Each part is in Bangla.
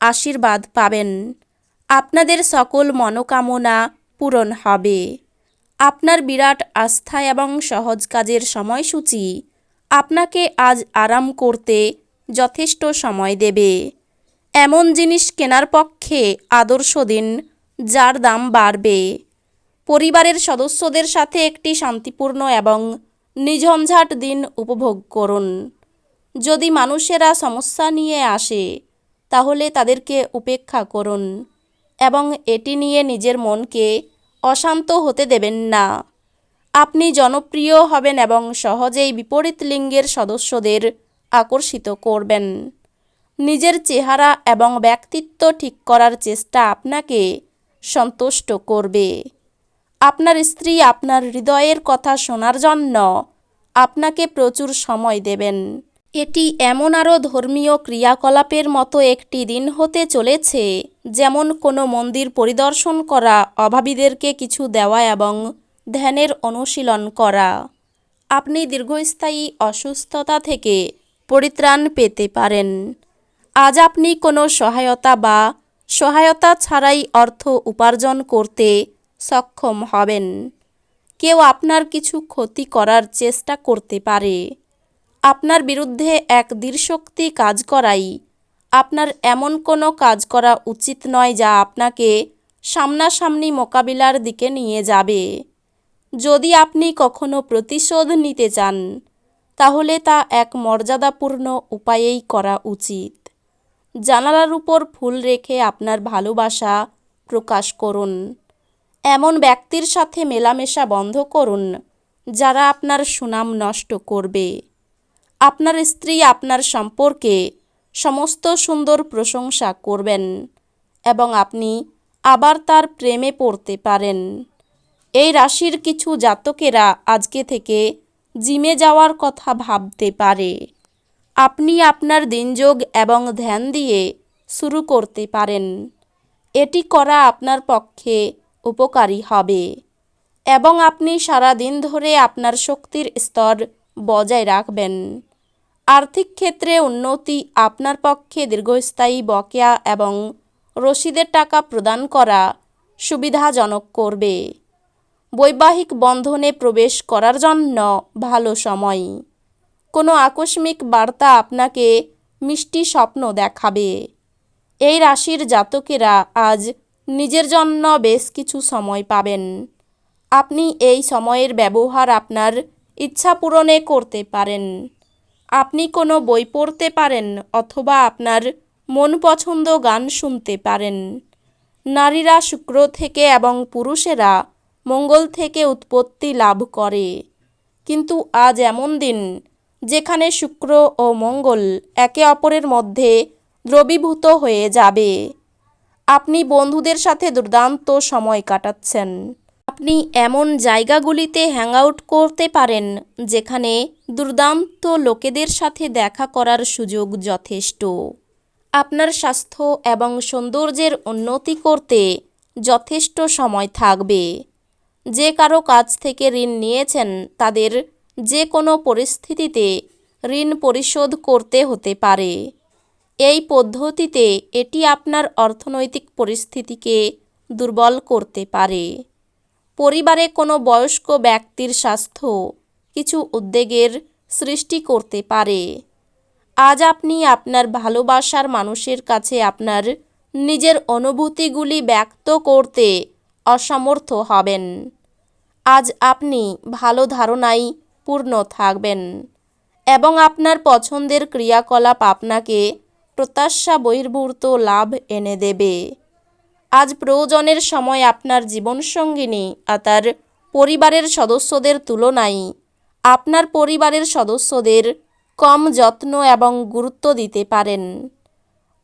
আশীর্বাদ পাবেন। আপনাদের সকল মনোকামনা পূরণ হবে। আপনার বিরাট আস্থা এবং সহজ কাজের সময়সূচি আপনাকে আজ আরাম করতে যথেষ্ট সময় দেবে। এমন জিনিস কেনার পক্ষে আদর্শ দিন, যার দাম বাড়বে। পরিবারের সদস্যদের সাথে একটি শান্তিপূর্ণ এবং নিঝঞ্ঝাট দিন উপভোগ করুন। যদি মানুষেরা সমস্যা নিয়ে আসে তাহলে তাদেরকে উপেক্ষা করুন এবং এটি নিয়ে নিজের মনকে অশান্ত হতে দেবেন না। আপনি জনপ্রিয় হবেন এবং সহজেই বিপরীত লিঙ্গের সদস্যদের আকর্ষিত করবেন। নিজের চেহারা এবং ব্যক্তিত্ব ঠিক করার চেষ্টা আপনাকে সন্তুষ্ট করবে। আপনার স্ত্রী আপনার হৃদয়ের কথা শোনার জন্য আপনাকে প্রচুর সময় দেবেন। এটি এমন আরও ধর্মীয় ক্রিয়াকলাপের মতো একটি দিন হতে চলেছে, যেমন কোনো মন্দির পরিদর্শন করা, অভাবীদেরকে কিছু দেওয়া এবং ধ্যানের অনুশীলন করা। আপনি দীর্ঘস্থায়ী অসুস্থতা থেকে পরিত্রাণ পেতে পারেন। আজ আপনি কোনো সহায়তা বা সহায়তা ছাড়াই অর্থ উপার্জন করতে সক্ষম হবেন। কেউ আপনার কিছু ক্ষতি করার চেষ্টা করতে পারে। আপনার বিরুদ্ধে এক দৃঢ়শক্তি কাজ করাই। আপনার এমন কোনো কাজ করা উচিত নয় যা আপনাকে সামনাসামনি মোকাবিলার দিকে নিয়ে যাবে। যদি আপনি কখনো প্রতিশোধ নিতে চান, তাহলে তা এক মর্যাদাপূর্ণ উপায়েই করা উচিত। জানালার উপর ফুল রেখে আপনার ভালোবাসা প্রকাশ করুন। এমন ব্যক্তির সাথে মেলামেশা বন্ধ করুন, যারা আপনার সুনাম নষ্ট করবে। আপনার স্ত্রী আপনার সম্পর্কে সমস্ত সুন্দর প্রশংসা করবেন এবং আপনি আবার তার প্রেমে পড়তে পারেন। এই রাশির কিছু জাতকেরা আজকে থেকে জিমে যাওয়ার কথা ভাবতে পারে। আপনি আপনার দিনযোগ এবং ধ্যান দিয়ে শুরু করতে পারেন। এটি করা আপনার পক্ষে উপকারী হবে এবং আপনি সারা দিন ধরে আপনার শক্তির স্তর বজায় রাখবেন। আর্থিক ক্ষেত্রে উন্নতি আপনার পক্ষে দীর্ঘস্থায়ী বকেয়া এবং রসিদের টাকা প্রদান করা সুবিধাজনক করবে। বৈবাহিক বন্ধনে প্রবেশ করার জন্য ভালো সময়। কোনো আকস্মিক বার্তা আপনাকে মিষ্টি স্বপ্ন দেখাবে। এই রাশির জাতকেরা আজ নিজের জন্য বেশ কিছু সময় পাবেন। আপনি এই সময়ের ব্যবহার আপনার ইচ্ছা পূরণে করতে পারেন। আপনি কোনো বই পড়তে পারেন অথবা আপনার মন পছন্দ গান শুনতে পারেন। নারীরা শুক্র থেকে এবং পুরুষেরা মঙ্গল থেকে উৎপত্তি লাভ করে। কিন্তু আজ এমন দিন যেখানে শুক্র ও মঙ্গল একে অপরের মধ্যে দ্রবীভূত হয়ে যাবে। আপনি বন্ধুদের সাথে দুর্দান্ত সময় কাটাচ্ছেন। আপনি এমন জায়গাগুলিতে হ্যাং আউট করতে পারেন, যেখানে দুর্দান্ত লোকেদের সাথে দেখা করার সুযোগ যথেষ্ট। আপনার স্বাস্থ্য এবং সৌন্দর্যের উন্নতি করতে যথেষ্ট সময় থাকবে। যে কারও কাছ থেকে ঋণ নিয়েছেন, তাদের যে কোনো পরিস্থিতিতে ঋণ পরিশোধ করতে হতে পারে। এই পদ্ধতিতে এটি আপনার অর্থনৈতিক পরিস্থিতিকে দুর্বল করতে পারে। পরিবারে কোনো বয়স্ক ব্যক্তির স্বাস্থ্য কিছু উদ্বেগের সৃষ্টি করতে পারে। আজ আপনি আপনার ভালোবাসার মানুষের কাছে আপনার নিজের অনুভূতিগুলি ব্যক্ত করতে অসমর্থ হবেন। আজ আপনি ভালো ধারণাই পূর্ণ থাকবেন এবং আপনার পছন্দের ক্রিয়াকলাপ আপনাকে প্রত্যাশা বহির্ভূত লাভ এনে দেবে। আজ প্রয়োজনের সময় আপনার জীবনসঙ্গিনী আর তার পরিবারের সদস্যদের তুলনায় আপনার পরিবারের সদস্যদের কম যত্ন এবং গুরুত্ব দিতে পারেন।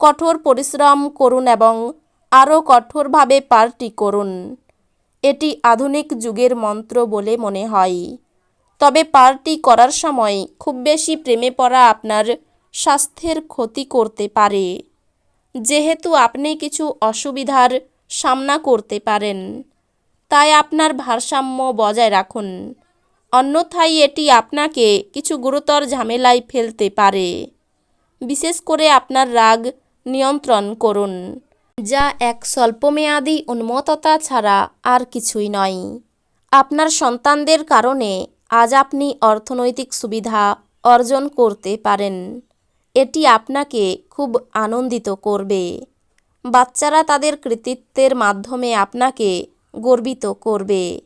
কঠোর পরিশ্রম করুন এবং আরও কঠোরভাবে পার্টি করুন। এটি আধুনিক যুগের মন্ত্র বলে মনে হয়। তবে পার্টি করার সময় খুব বেশি প্রেমে পড়া আপনার স্বাস্থ্যের ক্ষতি করতে পারে। যেহেতু আপনি কিছু অসুবিধার সামনা করতে পারেন, তাই আপনার ভারসাম্য বজায় রাখুন। অন্যথায় এটি আপনাকে কিছু গুরুতর ঝামেলায় ফেলতে পারে। বিশেষ করে আপনার রাগ নিয়ন্ত্রণ করুন, যা এক স্বল্পমেয়াদী উন্মত্ততা ছাড়া আর কিছুই নয়। আপনার সন্তানদের কারণে আজ আপনি অর্থনৈতিক সুবিধা অর্জন করতে পারেন। এটি আপনাকে খুব আনন্দিত করবে। বাচ্চারা তাদের কৃতিত্বের মাধ্যমে আপনাকে গর্বিত করবে।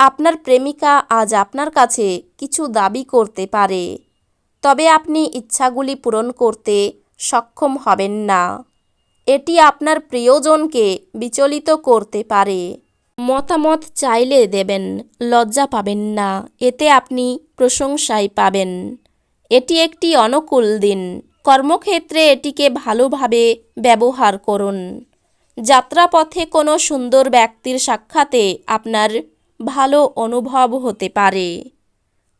আপনার প্রেমিকা আজ আপনার কাছে কিছু দাবি করতে পারে, তবে আপনি ইচ্ছাগুলি পূরণ করতে সক্ষম হবেন না। এটি আপনার প্রিয়জনকে বিচলিত করতে পারে। মতামত চাইলে দেবেন, লজ্জা পাবেন না, এতে আপনি প্রশংসাই পাবেন। এটি একটি অনুকূল দিন। কর্মক্ষেত্রে এটিকে ভালোভাবে ব্যবহার করুন। যাত্রাপথে কোনো সুন্দর ব্যক্তির সাক্ষাতে আপনার ভালো অনুভব হতে পারে।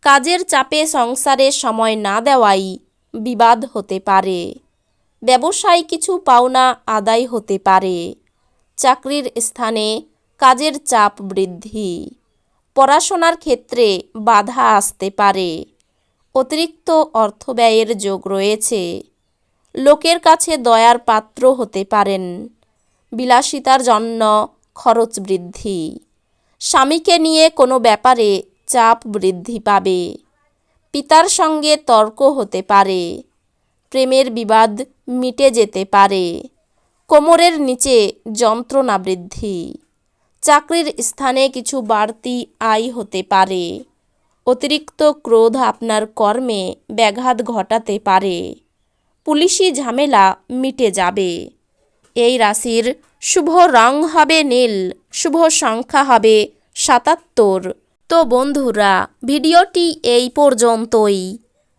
কাজের চাপে সংসারে সময় না দেওয়াই বিবাদ হতে পারে। ব্যবসায় কিছু পাওনা আদায় হতে পারে। চাকরির স্থানে কাজের চাপ বৃদ্ধি। পড়াশোনার ক্ষেত্রে বাধা আসতে পারে। অতিরিক্ত অর্থ ব্যয়ের যোগ রয়েছে। লোকের কাছে দয়ার পাত্র হতে পারেন। বিলাসিতার জন্য খরচ বৃদ্ধি। স্বামীকে নিয়ে কোনো ব্যাপারে চাপ বৃদ্ধি পাবে। পিতার সঙ্গে তর্ক হতে পারে। প্রেমের বিবাদ মিটে যেতে পারে। কোমরের নিচে যন্ত্রণা বৃদ্ধি। চাকরির স্থানে কিছু বাড়তি আয় হতে পারে। অতিরিক্ত ক্রোধ আপনার কর্মে ব্যাঘাত ঘটাতে পারে। পুলিশি ঝামেলা মিটে যাবে। এই রাশির শুভ রং হবে নীল, শুভ সংখ্যা হবে সাতাত্তর। তো বন্ধুরা, ভিডিওটি এই পর্যন্তই।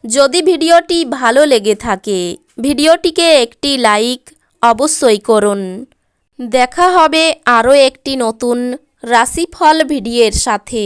যদি ভিডিওটি ভালো লেগে থাকে, ভিডিওটিকে একটি লাইক অবশ্যই করুন। দেখা হবে আরও একটি নতুন রাশিফল ভিডিওর সাথে।